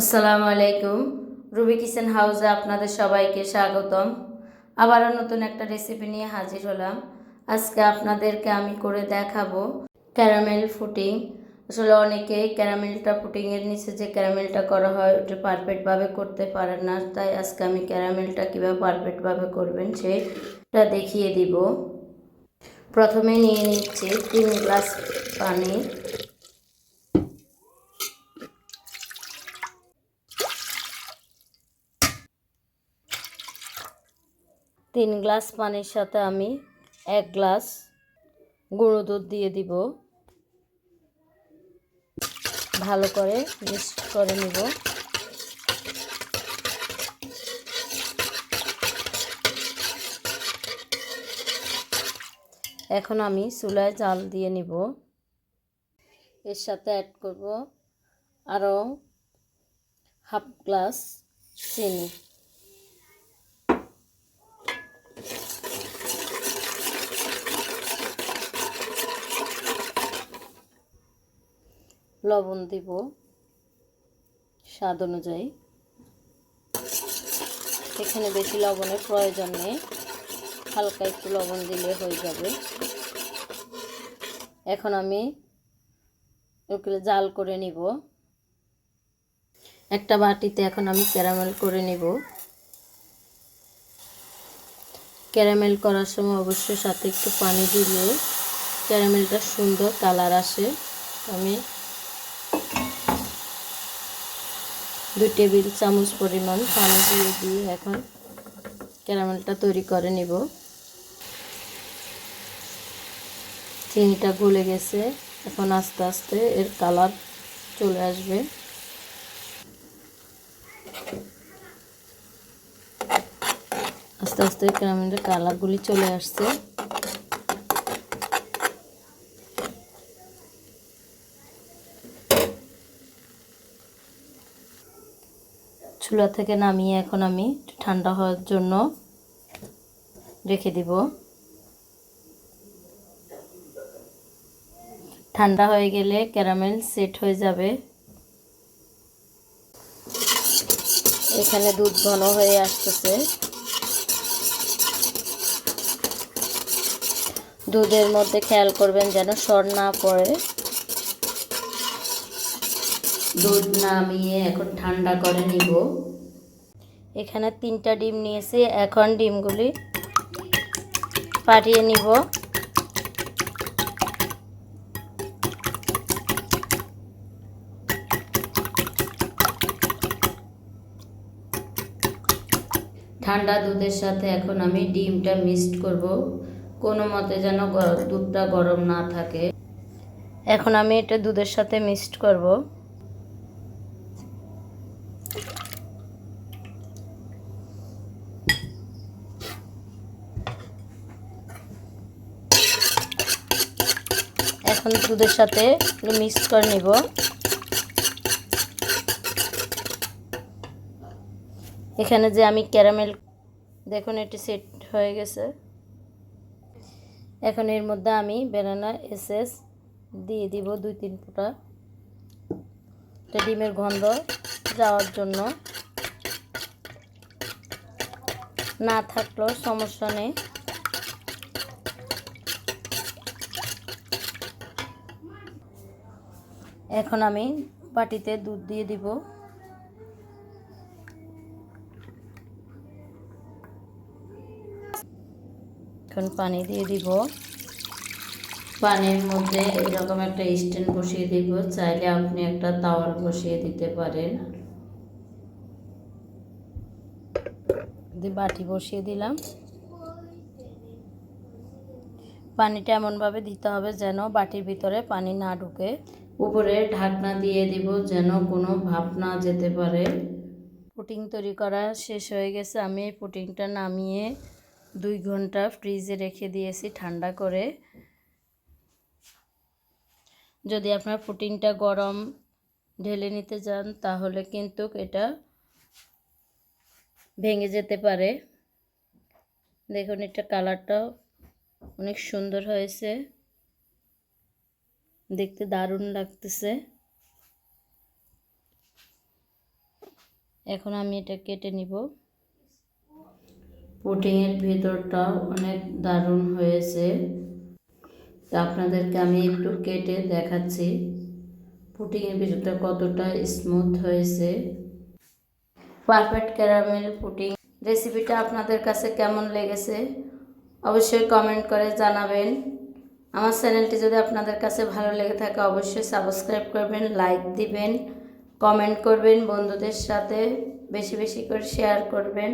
আসসালামু আলাইকুম। Ruby kitchen হাউসে আপনাদের সবাইকে স্বাগতম। আবারও নতুন একটা রেসিপি নিয়ে হাজির হলাম। আজকে আপনাদেরকে আমি করে দেখাবো ক্যারামেল ফুটিং আসলে অনেকেই ক্যারামেলটা ফুটিংয়ের নিচে যে ক্যারামেলটা করা হয়, ওটা পারফেক্টভাবে করতে পারে না। তাই আজকে আমি ক্যারামেলটা কীভাবে পারফেক্টভাবে করবেন সেটা দেখিয়ে দিব। প্রথমে নিয়ে নিচ্ছি তিন গ্লাস পানি। তিন গ্লাস পানির সাথে আমি এক গ্লাস গুঁড়ো দুধ দিয়ে দিব। ভালো করে মিক্সড করে নিব। এখন আমি চুলায় জাল দিয়ে নিব। এর সাথে অ্যাড করব আরও হাফ গ্লাস চিনি। লবণ দিব স্বাদ অনুযায়ী। এখানে বেশি লবণের প্রয়োজন নেই, হালকা একটু লবণ দিলে হয়ে যাবে। এখন আমি ওগুলো জাল করে নিব। একটা বাটিতে এখন আমি ক্যারামেল করে নিব। ক্যারামেল করার সময় অবশ্যই সাথে একটু পানি দিলে ক্যারামেলটা সুন্দর কালার আসে। আমি দুই টেবিল চামচ পরিমাণ পানি দিয়ে দিয়ে এখন ক্যারামেলটা তৈরি করে নিব। চিনিটা গলে গেছে, এখন আস্তে আস্তে এর কালার চলে আসবে। আস্তে আস্তে ক্যারামেলের কালারগুলি চলে আসছে। চুলা থেকে নামিয়ে এখন আমি ঠান্ডা হওয়ার জন্য রেখে দিব। ঠান্ডা হয়ে গেলে ক্যারামেল সেট হয়ে যাবে। এখানে দুধ ঘন হয়ে আসতেছে। দুধের মধ্যে খেয়াল করবেন যেন সর না পড়ে। দুধ নামিয়ে এখন ঠান্ডা করে নিব। এখানে তিনটা ডিম নিয়েছি, এখন ডিমগুলি পাঠিয়ে নিব। ঠান্ডা দুধের সাথে এখন আমি ডিমটা মিক্সড করব, কোনো মতে যেন দুধটা গরম না থাকে। এখন আমি এটা দুধের সাথে মিক্সড করব। এখন দুধের সাথে মিক্স করে নিব। এখানে যে আমি ক্যারামেল, দেখুন এটি সেট হয়ে গেছে। এখন এর মধ্যে আমি বেনানা এসেস দিয়ে দিব দুই তিন ফোঁটা। ডিমের গন্ধ যাওয়ার জন্য। না থাকলেও সমস্যা নেই। এখন আমি বাটিতে দুধ দিয়ে দিব। এখন পানি দিয়ে দিব। পানির মধ্যে এরকম একটা স্ট্যান্ড বসিয়ে দিব চাইলে আপনি একটা তাওয়াল বসিয়ে দিতে পারেন। বাটি বসিয়ে দিলাম। পানিটা এমনভাবে দিতে হবে যেন বাটির ভিতরে পানি না ঢুকে। উপরে ঢাকনা দিয়ে দিব যেন কোনো ভাপ না যেতে পারে। পুটিং তৈরি করা শেষ হয়ে গেছে। আমি এই পুটিংটা নামিয়ে দুই ঘণ্টা ফ্রিজে রেখে দিয়েছি ঠান্ডা করে। যদি আপনার পুটিংটা গরম ঢেলে নিতে যান তাহলে কিন্তু এটা ভেঙে যেতে পারে। দেখুন, এটা কালারটাও অনেক সুন্দর হয়েছে। দেখতে দারুণ লাগতেছে। এখন আমি এটা কেটে নিব। পুটিংয়ের ভিতরটাও অনেক দারুণ হয়েছে। তা আপনাদেরকে আমি একটু কেটে দেখাচ্ছি। পুটিংয়ের ভিতরটা কতটা স্মুথ হয়েছে। পারফেক্ট ক্যারামেল পুডিং রেসিপিটা আপনাদের কাছে কেমন লেগেছে? অবশ্যই কমেন্ট করে জানাবেন। আমার চ্যানেলটি যদি আপনাদের কাছে ভালো লেগে থাকে, অবশ্যই সাবস্ক্রাইব করবেন লাইক দিবেন কমেন্ট করবেন, বন্ধুদের সাথে বেশি বেশি করে শেয়ার করবেন।